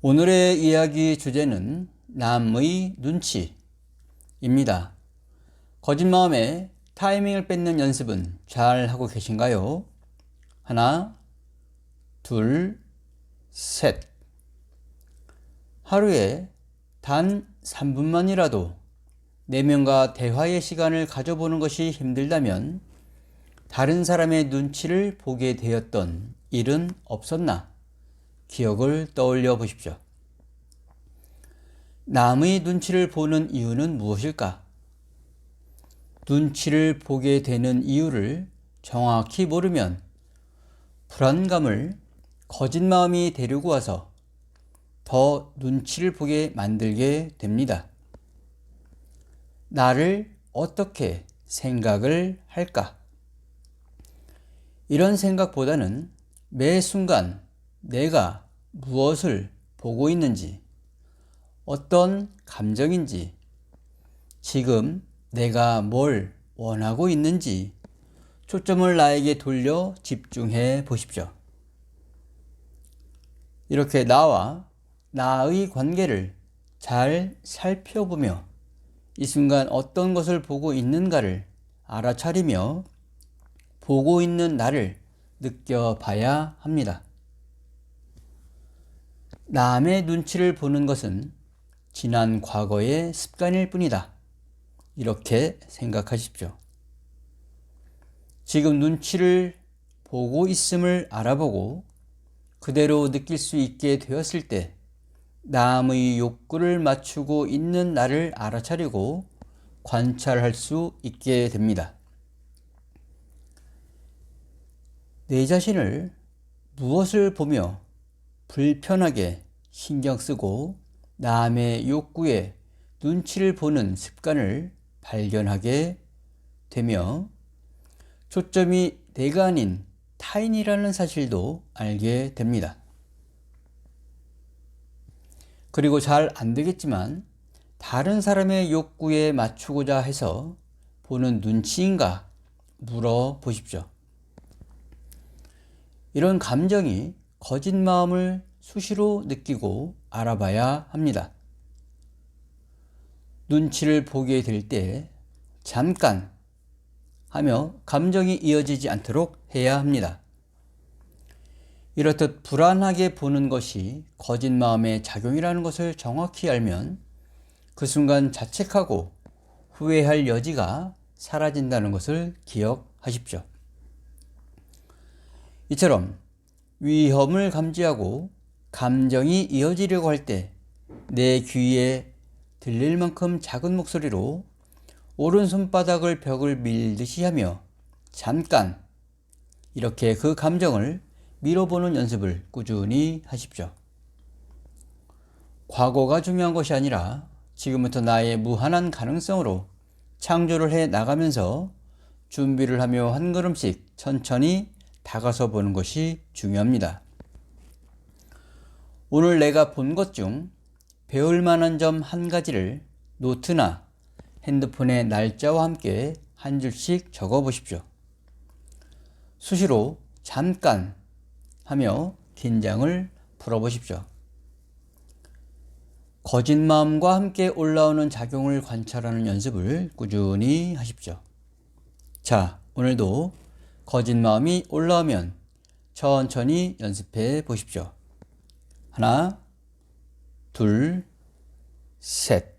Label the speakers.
Speaker 1: 오늘의 이야기 주제는 남의 눈치입니다. 거짓 마음에 타이밍을 뺏는 연습은 잘 하고 계신가요? 하나, 둘, 셋. 하루에 단 3분만이라도 내면과 대화의 시간을 가져보는 것이 힘들다면 다른 사람의 눈치를 보게 되었던 일은 없었나? 기억을 떠올려 보십시오. 남의 눈치를 보는 이유는 무엇일까? 눈치를 보게 되는 이유를 정확히 모르면 불안감을 거짓 마음이 데리고 와서 더 눈치를 보게 만들게 됩니다. 나를 어떻게 생각을 할까? 이런 생각보다는 매 순간 내가 무엇을 보고 있는지, 어떤 감정인지, 지금 내가 뭘 원하고 있는지 초점을 나에게 돌려 집중해 보십시오. 이렇게 나와 나의 관계를 잘 살펴보며 이 순간 어떤 것을 보고 있는가를 알아차리며 보고 있는 나를 느껴봐야 합니다. 남의 눈치를 보는 것은 지난 과거의 습관일 뿐이다. 이렇게 생각하십시오. 지금 눈치를 보고 있음을 알아보고 그대로 느낄 수 있게 되었을 때 남의 욕구를 맞추고 있는 나를 알아차리고 관찰할 수 있게 됩니다. 내 자신을 무엇을 보며 불편하게 신경 쓰고 남의 욕구에 눈치를 보는 습관을 발견하게 되며 초점이 내가 아닌 타인이라는 사실도 알게 됩니다. 그리고 잘 안 되겠지만 다른 사람의 욕구에 맞추고자 해서 보는 눈치인가 물어보십시오. 이런 감정이 거짓 마음을 수시로 느끼고 알아봐야 합니다. 눈치를 보게 될 때 잠깐 하며 감정이 이어지지 않도록 해야 합니다. 이렇듯 불안하게 보는 것이 거짓 마음의 작용이라는 것을 정확히 알면 그 순간 자책하고 후회할 여지가 사라진다는 것을 기억하십시오. 이처럼 위험을 감지하고 감정이 이어지려고 할 때 내 귀에 들릴 만큼 작은 목소리로 오른손바닥을 벽을 밀듯이 하며 잠깐 이렇게 그 감정을 밀어보는 연습을 꾸준히 하십시오. 과거가 중요한 것이 아니라 지금부터 나의 무한한 가능성으로 창조를 해 나가면서 준비를 하며 한 걸음씩 천천히 다가서 보는 것이 중요합니다. 오늘 내가 본 것 중 배울 만한 점 한 가지를 노트나 핸드폰의 날짜와 함께 한 줄씩 적어 보십시오. 수시로 잠깐 하며 긴장을 풀어 보십시오. 거짓 마음과 함께 올라오는 작용을 관찰하는 연습을 꾸준히 하십시오. 자, 오늘도 거짓 마음이 올라오면 천천히 연습해 보십시오. 하나, 둘, 셋.